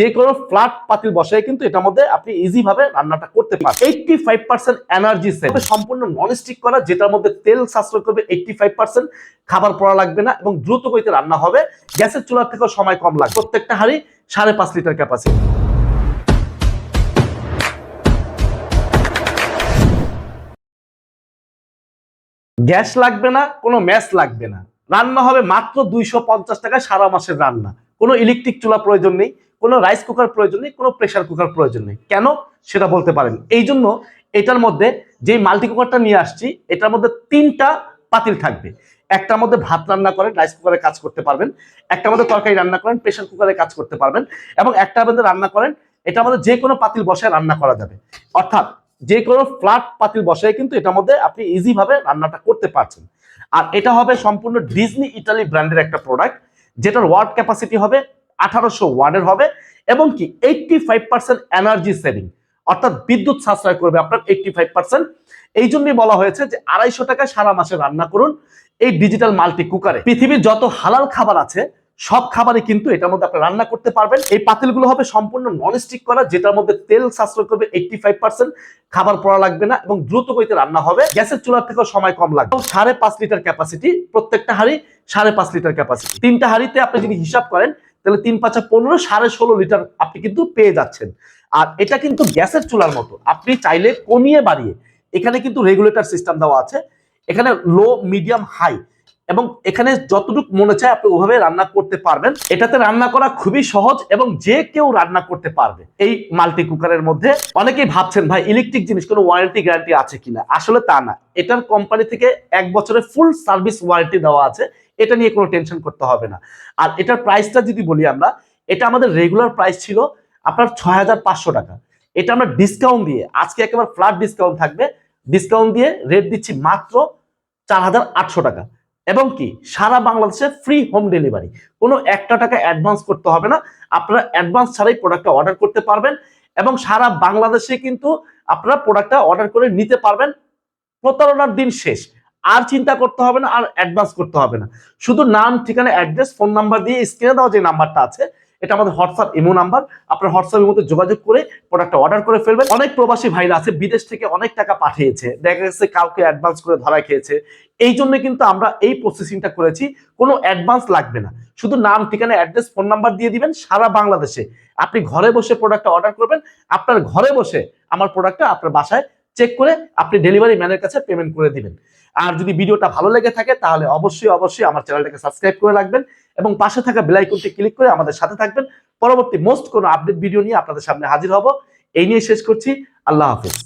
যে কোনো ফ্ল্যাট পাতিল বসায় কিন্তু এটার মধ্যে আপনি ইজি ভাবে রান্নাটা করতে পারেন eighty five percent energy save সম্পূর্ণ নন স্টিক করা, যেটার মধ্যে তেল সাশ্রয় করবে এইটটি ফাইভ পার্সেন্ট খাবার পড়া লাগবে না এবং দ্রুত গতিতে রান্না হবে। গ্যাসের চুলার থেকেও সময় কম লাগবে। প্রত্যেকটা হাড়ি সাড়ে পাঁচ লিটার ক্যাপাসিটি গ্যাস লাগবে না, কোনো ম্যাচ লাগবে না। রান্না হবে মাত্র দুইশো টাকায় সারা মাসের রান্না। কোনো ইলেকট্রিক চুলা প্রয়োজন নেই। কোনো রাইস কুকার প্রয়োজন নেই, কোনো প্রেশার কুকার প্রয়োজন নেই। কেন? সেটা বলতে পারেন। এই জন্য এটার মধ্যে যে মাল্টি কুকারটা নিয়ে আসছি, এটার মধ্যে তিনটা পাতিল থাকবে। একটার মধ্যে ভাত রান্না করেন রাইস কুকারে কাজ করতে পারবেন। একটার মধ্যে তরকারি রান্না করেন প্রেশার কুকারে কাজ করতে পারবেন। এবং একটার মধ্যে রান্না করেন, এটার মধ্যে যে কোনো পাতিল বসায় রান্না করা যাবে। অর্থাৎ যে কোনো ফ্ল্যাট পাতিল বসায় কিন্তু এটার মধ্যে আপনি ইজি ভাবে রান্নাটা করতে পারছেন। আর এটা হবে সম্পূর্ণ ডিজনি ইটালি ব্র্যান্ডের একটা প্রোডাক্ট যেটার ওয়ার্ড ক্যাপাসিটি হবে আঠারোশো ওয়ার্ডের হবে এবং কি এইটটি ফাইভ এনার্জি সেভিং অর্থাৎ বিদ্যুৎ সাশ্রয় করবে আপনার এইটটি ফাইভ এই জন্যই বলা হয়েছে যে আড়াইশো টাকায় সারা মাসে রান্না করুন এই ডিজিটাল মাল্টি কুকারে পৃথিবীর যত হালাল খাবার আছে, সব খাবারই কিন্তু এটার মধ্যে আপনি রান্না করতে পারবেন। এই পাতিলগুলো হবে সম্পূর্ণ নন স্টিক করা, যেটার মধ্যে তেল সাশ্রয় করবে এইটটি ফাইভ পার্সেন্ট খাবার পড়া লাগবে না এবং দ্রুত গতিতে রান্না হবে। গ্যাসের চুলার থেকেও সময় কম লাগবে। এবং সাড়ে পাঁচ লিটার ক্যাপাসিটি প্রত্যেকটা হাড়ি সাড়ে পাঁচ লিটার ক্যাপাসিটি তিনটা হাড়িতে আপনি যদি হিসাব করেন তাহলে তিন পাঁচা পনেরো, সাড়ে ষোলো লিটার আপনি কিন্তু পেয়ে যাচ্ছেন। আর এটা কিন্তু গ্যাসের চুলার মতো। আপনি চাইলে কমিয়ে বাড়িয়ে, এখানে কিন্তু রেগুলেটর সিস্টেম দেওয়া আছে। এখানে লো, মিডিয়াম, হাই এবং এখানে যতটুকু মনে চায় আপনি ওভাবে রান্না করতে পারবেন। এটাতে রান্না করা খুবই সহজ এবং যে কেউ রান্না করতে পারবে। এই মাল্টি কুকারের মধ্যে অনেকেই ভাবছেন, ভাই ইলেকট্রিক জিনিস কোনো ওয়ারেন্টি গ্যারান্টি আছে কিনা? আসলে তা না। এটার কোম্পানি থেকে এক বছরের ফুল সার্ভিস ওয়ারেন্টি দেওয়া আছে। এটা নিয়ে কোনো টেনশন করতে হবে না। আর এটার প্রাইসটা যদি বলি আমরা, এটা আমাদের রেগুলার প্রাইস ছিল আপনার ছয় হাজার পাঁচশো টাকা। এটা আমরা ডিসকাউন্ট দিয়ে, আজকে একেবারে ফ্ল্যাট ডিসকাউন্ট থাকবে ডিসকাউন্ট দিয়ে রেট দিচ্ছি মাত্র চার হাজার আটশো টাকা। এবং কি, সারা বাংলাদেশে ফ্রি হোম ডেলিভারি কোনো একটা টাকা অ্যাডভান্স করতে হবে না, আপনারা অ্যাডভান্স ছাড়াই প্রোডাক্টটা অর্ডার করতে পারবেন এবং সারা বাংলাদেশে কিন্তু আপনারা প্রোডাক্টটা অর্ডার করে নিতে পারবেন প্রতারণার দিন শেষ। আর চিন্তা করতে হবে না, আর অ্যাডভান্স করতে হবে না। শুধু নাম, ঠিকানা অ্যাড্রেস ফোন নাম্বার দিয়ে স্ক্রিনে দেওয়া যে নাম্বারটা আছে, এটা আমাদের হোয়াটসঅ্যাপ ইমো নাম্বার আপনার হোয়াটসঅ্যাপ ইমোতে যোগাযোগ করে প্রোডাক্টটা অর্ডার করে ফেলবেন। অনেক প্রবাসী ভাইরা আছে, বিদেশ থেকে অনেক টাকা পাঠিয়েছে। দেখা গেছে কাউকে অ্যাডভান্স করে ধরা খেয়েছে। এই জন্য কিন্তু আমরা এই প্রসেসিংটা করেছি। কোনো অ্যাডভান্স লাগবে না। শুধু নাম, ঠিকানা অ্যাড্রেস ফোন নাম্বার দিয়ে দিবেন সারা বাংলাদেশে। আপনি ঘরে বসে প্রোডাক্টটা অর্ডার করবেন। আপনার ঘরে বসে আমার প্রোডাক্টটা আপনার বাসায় চেক করে আপনি ডেলিভারি ম্যানের কাছে পেমেন্ট করে দিবেন। আর যদি ভিডিওটা ভালো লেগে থাকে, তাহলে অবশ্যই অবশ্যই আমার চ্যানেলটাকে সাবস্ক্রাইব করে রাখবেন এবং পাশে থাকা বেলাইকনটি ক্লিক করে আমাদের সাথে থাকবেন। পরবর্তী মোস্ট কোনো আপডেট ভিডিও নিয়ে আপনাদের সামনে হাজির হব। এই নিয়ে শেষ করছি। আল্লাহ হাফিজ।